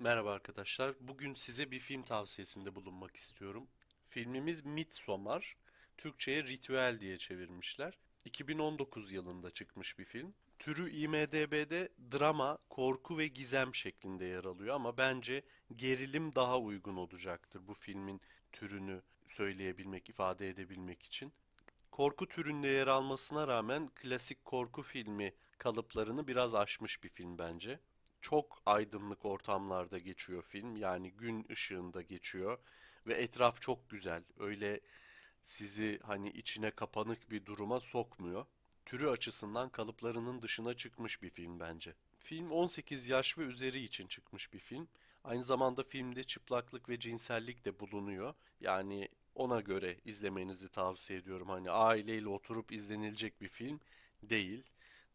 Merhaba arkadaşlar. Bugün size bir film tavsiyesinde bulunmak istiyorum. Filmimiz Midsommar. Türkçe'ye Ritüel diye çevirmişler. 2019 yılında çıkmış bir film. Türü IMDb'de drama, korku ve gizem şeklinde yer alıyor ama bence gerilim daha uygun olacaktır bu filmin türünü söyleyebilmek, ifade edebilmek için. Korku türünde yer almasına rağmen klasik korku filmi kalıplarını biraz aşmış bir film bence. Çok aydınlık ortamlarda geçiyor film. Yani gün ışığında geçiyor ve etraf çok güzel. Öyle sizi hani içine kapanık bir duruma sokmuyor. Türü açısından kalıplarının dışına çıkmış bir film bence. Film 18 yaş ve üzeri için çıkmış bir film. Aynı zamanda filmde çıplaklık ve cinsellik de bulunuyor. Yani ona göre izlemenizi tavsiye ediyorum. Hani aileyle oturup izlenilecek bir film değil.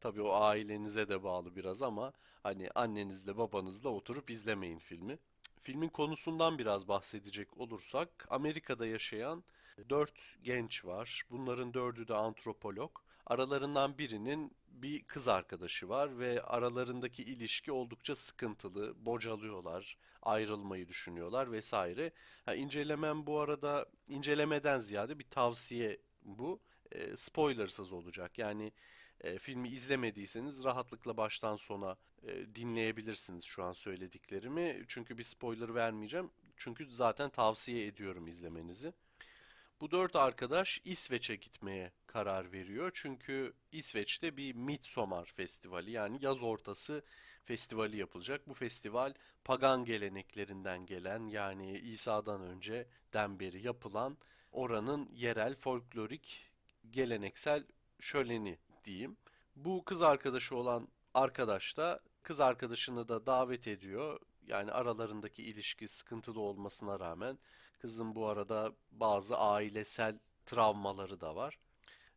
Tabii o ailenize de bağlı biraz ama hani annenizle babanızla oturup izlemeyin filmi. Filmin konusundan biraz bahsedecek olursak Amerika'da yaşayan dört genç var. Bunların dördü de antropolog. Aralarından birinin bir kız arkadaşı var ve aralarındaki ilişki oldukça sıkıntılı, bocalıyorlar, ayrılmayı düşünüyorlar vesaire. Ha, incelemem bu arada incelemeden ziyade bir tavsiye bu. E, spoilersız olacak. Yani e, filmi izlemediyseniz rahatlıkla baştan sona e, dinleyebilirsiniz şu an söylediklerimi. Çünkü bir spoiler vermeyeceğim. Çünkü zaten tavsiye ediyorum izlemenizi. Bu dört arkadaş İsveç'e gitmeye karar veriyor. Çünkü İsveç'te bir Midsommar Festivali yani yaz ortası festivali yapılacak. Bu festival pagan geleneklerinden gelen yani İsa'dan önceden beri yapılan oranın yerel folklorik geleneksel şöleni diyeyim. Bu kız arkadaşı olan arkadaş da kız arkadaşını da davet ediyor. Yani aralarındaki ilişki sıkıntılı olmasına rağmen kızın bu arada bazı ailesel travmaları da var.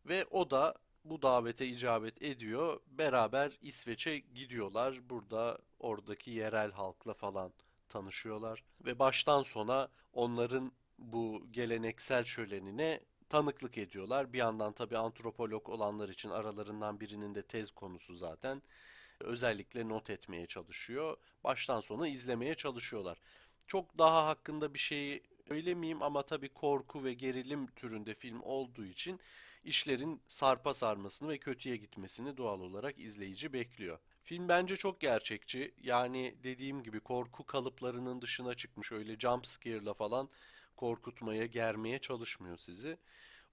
Ve o da bu davete icabet ediyor. Beraber İsveç'e gidiyorlar. Burada oradaki yerel halkla falan tanışıyorlar. Ve baştan sona onların bu geleneksel şölenine tanıklık ediyorlar. Bir yandan tabii antropolog olanlar için aralarından birinin de tez konusu zaten. Özellikle not etmeye çalışıyor. Baştan sona izlemeye çalışıyorlar. Çok daha hakkında bir şey söylemeyeyim ama tabii korku ve gerilim türünde film olduğu için işlerin sarpa sarmasını ve kötüye gitmesini doğal olarak izleyici bekliyor. Film bence çok gerçekçi. Yani dediğim gibi korku kalıplarının dışına çıkmış. Öyle jump scare'la falan korkutmaya, germeye çalışmıyor sizi.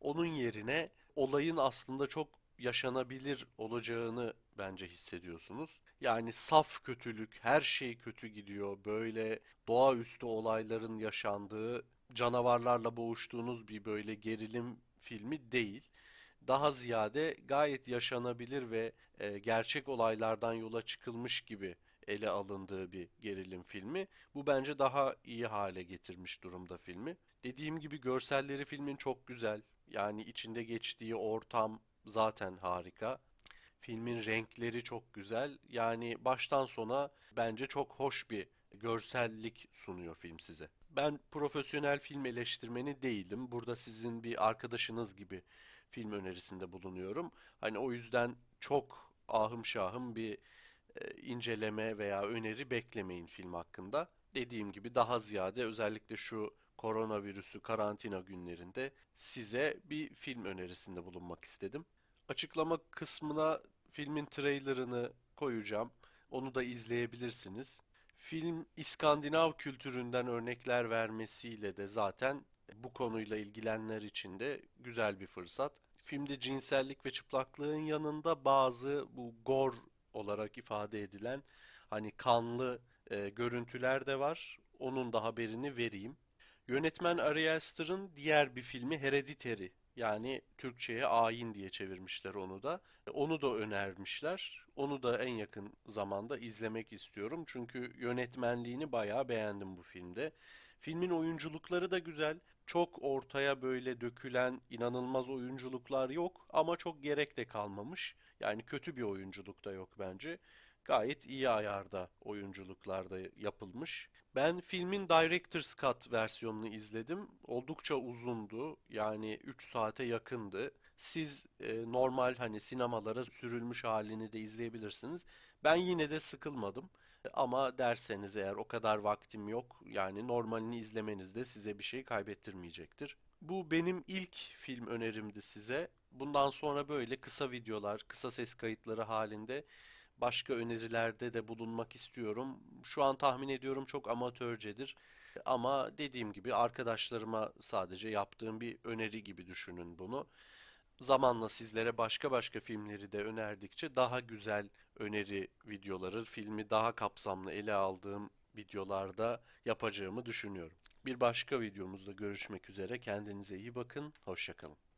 Onun yerine olayın aslında çok yaşanabilir olacağını bence hissediyorsunuz. Yani saf kötülük, her şey kötü gidiyor. Böyle doğaüstü olayların yaşandığı, canavarlarla boğuştuğunuz bir böyle gerilim filmi değil. Daha ziyade gayet yaşanabilir ve e, gerçek olaylardan yola çıkılmış gibi ele alındığı bir gerilim filmi. Bu bence daha iyi hale getirmiş durumda filmi. Dediğim gibi görselleri filmin çok güzel. Yani içinde geçtiği ortam zaten harika. Filmin renkleri çok güzel. Yani baştan sona bence çok hoş bir görsellik sunuyor film size. Ben profesyonel film eleştirmeni değilim. Burada sizin bir arkadaşınız gibi film önerisinde bulunuyorum. Hani o yüzden çok ahım şahım bir inceleme veya öneri beklemeyin film hakkında. Dediğim gibi daha ziyade özellikle şu koronavirüsü karantina günlerinde size bir film önerisinde bulunmak istedim. Açıklama kısmına filmin trailerını koyacağım. Onu da izleyebilirsiniz. Film İskandinav kültüründen örnekler vermesiyle de zaten bu konuyla ilgilenenler için de güzel bir fırsat. Filmde cinsellik ve çıplaklığın yanında bazı bu gore olarak ifade edilen hani kanlı e, görüntüler de var. Onun da haberini vereyim. Yönetmen Ari Aster'ın diğer bir filmi Hereditary yani Türkçe'ye Ayin diye çevirmişler onu da. Onu da önermişler. Onu da en yakın zamanda izlemek istiyorum. Çünkü yönetmenliğini bayağı beğendim bu filmde. Filmin oyunculukları da güzel. Çok ortaya böyle dökülen inanılmaz oyunculuklar yok ama çok gerek de kalmamış. Yani kötü bir oyunculuk da yok bence. Gayet iyi ayarda oyunculuklar da yapılmış. Ben filmin Director's Cut versiyonunu izledim. Oldukça uzundu. Yani 3 saate yakındı. Siz e, normal hani sinemalara sürülmüş halini de izleyebilirsiniz. Ben yine de sıkılmadım. Ama derseniz eğer o kadar vaktim yok yani normalini izlemeniz de size bir şey kaybettirmeyecektir. Bu benim ilk film önerimdi size. Bundan sonra böyle kısa videolar, kısa ses kayıtları halinde başka önerilerde de bulunmak istiyorum. Şu an tahmin ediyorum çok amatörcedir. Ama dediğim gibi arkadaşlarıma sadece yaptığım bir öneri gibi düşünün bunu. Zamanla sizlere başka başka filmleri de önerdikçe daha güzel öneri videoları, filmi daha kapsamlı ele aldığım videolarda yapacağımı düşünüyorum. Bir başka videomuzda görüşmek üzere. Kendinize iyi bakın. Hoşça kalın.